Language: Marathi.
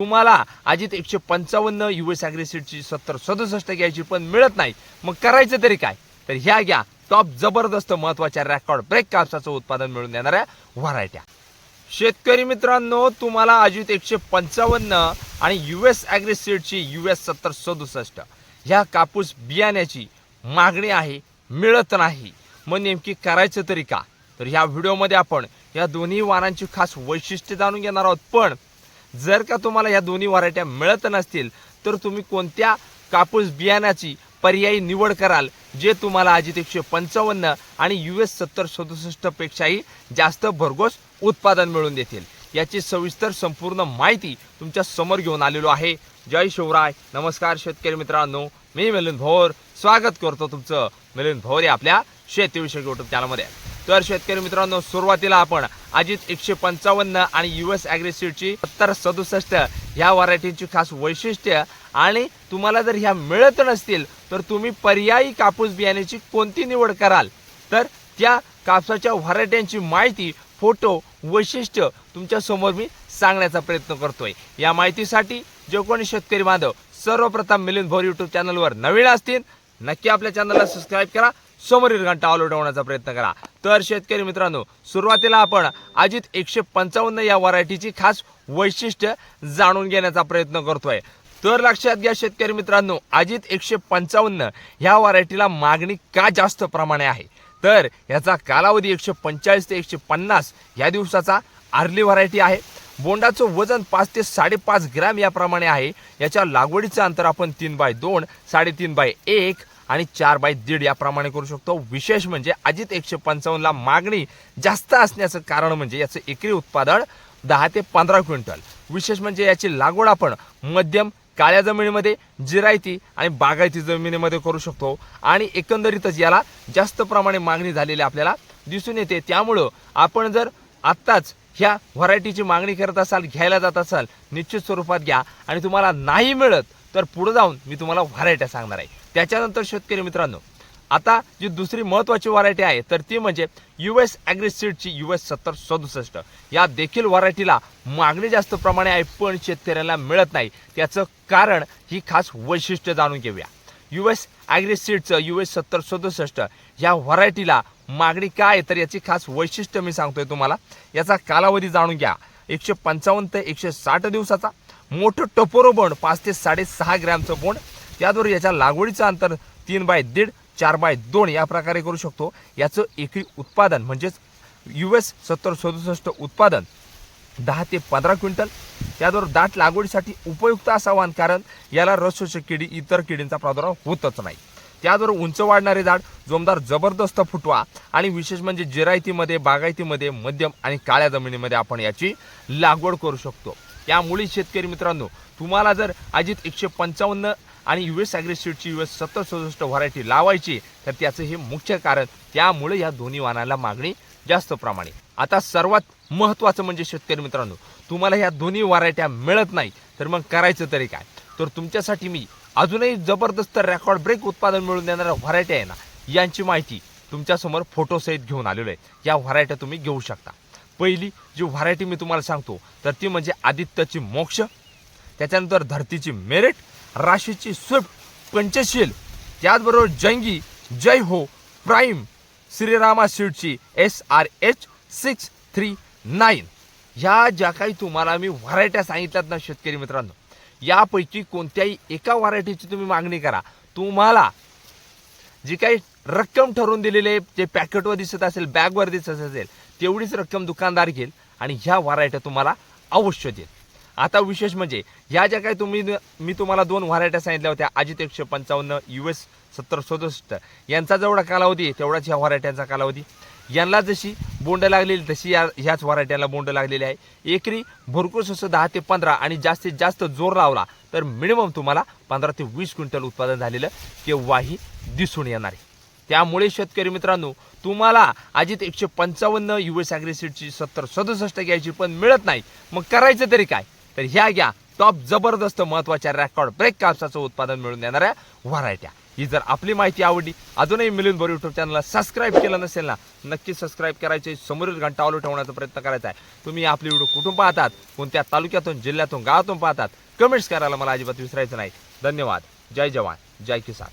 तुम्हाला अजित एकशे पंचावन्न युएस ची सत्तर सदुसष्ट घ्यायची पण मिळत नाही. मग करायचं तरी काय? तर ह्या घ्या. टॉप जबरदस्त महत्त्वाच्या रेकॉर्ड ब्रेक कापसाचं उत्पादन मिळून देणाऱ्या व्हरायट्या. शेतकरी मित्रांनो तुम्हाला अजित एकशे पंचावन्न आणि युएस यू युएस सत्तर सदुसष्ट. ह्या कापूस बियाण्याची मागणी आहे मिळत नाही. मग नेमकी करायचं तरी का? तर ह्या व्हिडिओमध्ये आपण या दोन्ही वाहनांची खास वैशिष्ट्ये जाणून घेणार आहोत. पण जर का तुम्हाला या दोन्ही व्हरायट्या मिळत नसतील तर तुम्ही कोणत्या कापूस बियाण्याची पर्यायी निवड कराल जे तुम्हाला आजित एकशे पंचावन्न आणि यू एस सत्तर सदुसष्ट पेक्षाही जास्त भरघोस उत्पादन मिळून देतील. याची सविस्तर संपूर्ण माहिती तुमच्यासमोर घेऊन आलेलो आहे. जय शिवराय. नमस्कार शेतकरी मित्रांनो. मी मिलिंद भोर. स्वागत करतो तुमचं मिलिंद भोर या आपल्या शेतीविषयक युट्यूब चॅनलमध्ये तर शेतकरी मित्रांनो सुरुवातीला आपण अजित एकशे पंचावन्न आणि यू एस ची सत्तर सदुसष्ट ह्या व्हरायटीची खास वैशिष्ट्य आणि तुम्हाला जर ह्या मिळत नसतील तर तुम्ही पर्यायी कापूस बियाण्याची कोणती निवड कराल? तर त्या कापसाच्या व्हरायट्यांची माहिती फोटो वैशिष्ट्य तुमच्यासमोर मी सांगण्याचा प्रयत्न करतोय. या माहितीसाठी जे कोणी शेतकरी बांधव सर्वप्रथम मिलिंद भोर युट्यूब चॅनलवर नवीन असतील नक्की आपल्या चॅनलला सबस्क्राईब करा. समोरील घंटा ऑलआउट उडवण्याचा प्रयत्न करा. तर शेतकरी मित्रांनो सुरुवातीला आपण अजित एकशे पंचावन्न या व्हरायटीची खास वैशिष्ट्य जाणून घेण्याचा प्रयत्न करतोय. तर लक्षात घ्या शेतकरी मित्रांनो अजित एकशे पंचावन्न ह्या व्हरायटीला मागणी का जास्त प्रमाणे आहे? तर याचा कालावधी एकशे पंचेचाळीस ते एकशे पन्नास या दिवसाचा आर्ली व्हरायटी आहे. बोंडाचं वजन पाच ते साडेपाच ग्रॅम याप्रमाणे आहे. याच्या लागवडीचं अंतर आपण तीन बाय दोन साडेतीन बाय एक आणि चार बाय दीड याप्रमाणे करू शकतो. विशेष म्हणजे अजित एकशे पंचावन्नला मागणी जास्त असण्याचं कारण म्हणजे याचं एकरी उत्पादन दहा ते पंधरा क्विंटल. विशेष म्हणजे याची लागवड आपण मध्यम काळ्या जमिनीमध्ये जिरायती आणि बागायती जमिनीमध्ये करू शकतो. आणि एकंदरीतच याला जास्त प्रमाणे मागणी झालेली आपल्याला दिसून येते. त्यामुळं आपण जर आत्ताच ह्या व्हरायटीची मागणी करत असाल घ्यायला जात असाल निश्चित स्वरूपात घ्या. आणि तुम्हाला नाही मिळत तर पुढे जाऊन मी तुम्हाला व्हरायट्या सांगणार आहे. त्याच्यानंतर शेतकरी मित्रांनो आता जी दुसरी महत्त्वाची व्हरायटी आहे तर ती म्हणजे यू एस ची यू एस सत्तर सदुसष्ट. या देखील व्हरायटीला मागणी जास्त प्रमाणे आहे पण शेतकऱ्याला मिळत नाही. त्याचं कारण ही खास वैशिष्ट्य जाणून घेऊया. यू एस ॲग्रेसीडचं यू एस सत्तर सदुसष्ट या व्हरायटीला मागणी काय आहे तर याची खास वैशिष्ट्य मी सांगतोय तुम्हाला. याचा कालावधी जाणून घ्या. एकशे पंचावन्न ते एकशे साठ दिवसाचा. मोठं टपोरो बोंड पाच ते साडेसहा ग्रॅमचं बोंड. त्याद्वारे याच्या लागवडीचं अंतर तीन बाय दीड चार बाय दोन या प्रकारे करू शकतो. याचं एकरी उत्पादन म्हणजेच यू एस सत्तर सदुसष्ट उत्पादन दहा ते पंधरा क्विंटल. त्याद्वारे दाट लागवडीसाठी उपयुक्त असावं कारण याला रसशोषक किडी इतर किडींचा प्रादुर्भाव होतच नाही. त्याद्वारे उंच वाढणारे झाड जोमदार जबरदस्त फुटवा आणि विशेष म्हणजे जिरायतीमध्ये बागायतीमध्ये मध्यम आणि काळ्या जमिनीमध्ये आपण याची लागवड करू शकतो. त्यामुळे शेतकरी मित्रांनो तुम्हाला जर अजित एकशे पंचावन्न आणि यू एस ॲग्रेसिडची यू एस सत्तर सदुसष्ट व्हरायटी लावायची तर त्याचं हे मुख्य कारण त्यामुळे या दोन्ही वाहनाला मागणी जास्त प्रमाणे. आता सर्वात महत्त्वाचं म्हणजे शेतकरी मित्रांनो तुम्हाला ह्या दोन्ही व्हरायट्या मिळत नाही तर मग करायचं तरी काय? तर तुमच्यासाठी मी अजूनही जबरदस्त रेकॉर्ड ब्रेक उत्पादन मिळवून देणाऱ्या व्हरायट्या आहे ना यांची माहिती तुमच्यासमोर फोटोसहित घेऊन आलेलो आहे. या व्हरायट्या तुम्ही घेऊ शकता. पहिली जी व्हरायटी मी तुम्हाला सांगतो तर ती म्हणजे आदित्यची मोक्ष त्याच्यानंतर धरतीची मेरिट राशीची स्विफ्ट पंचशील त्याचबरोबर जंगी जय हो prime Shrirama सीडची S R H six three nine. ह्या ज्या काही तुम्हाला मी व्हरायट्या सांगितल्यात ना शेतकरी मित्रांनो यापैकी कोणत्याही एका व्हरायटीची तुम्ही मागणी करा. तुम्हाला जी काही रक्कम ठरवून दिलेली आहे जे पॅकेटवर दिसत असेल बॅगवर दिसत असेल तेवढीच रक्कम दुकानदार घेईल आणि ह्या व्हरायट्या तुम्हाला अवश्य देईल. आता विशेष म्हणजे ह्या ज्या काही तुम्ही मी तुम्हाला दोन व्हरायट्या सांगितल्या होत्या अजित एकशे पंचावन्न यू एस सत्तर सदुसष्ट. यांचा जेवढा कालावधी आहे तेवढाच ह्या व्हरायट्यांचा कालावधी. यांना जशी बोंड लागलेली तशी या ह्याच व्हरायट्याला बोंड लागलेली आहे. एकरी भरपूर असं दहा ते पंधरा आणि जास्तीत जास्त जोर लावला तर मिनिमम तुम्हाला पंधरा ते वीस क्विंटल उत्पादन झालेलं केव्हाही दिसून येणार आहे. त्यामुळे शेतकरी मित्रांनो तुम्हाला अजित एकशे पंचावन्न यू एस ॲग्रेसिडची सत्तर सदुसष्ट घ्यायची पण मिळत नाही. मग करायचं तरी काय? तर ह्या घ्या. टॉप जबरदस्त महत्त्वाच्या रेकॉर्ड ब्रेक कापसाचं उत्पादन मिळून देणाऱ्या व्हरायट्या. ही जर आपली माहिती आवडली अजूनही मिलिंद बोर युट्यूब चॅनलला सबस्क्राईब केलं नसेल ना नक्की सबस्क्राईब करायचे. समोरील घंटा चालू ठेवण्याचा प्रयत्न करायचा आहे. तुम्ही आपली व्हिडिओ कुठून पाहतात कोणत्या तालुक्यातून जिल्ह्यातून गावातून पाहतात कमेंट्स करायला मला अजिबात विसरायचं नाही. धन्यवाद. जय जवान. जय किसान.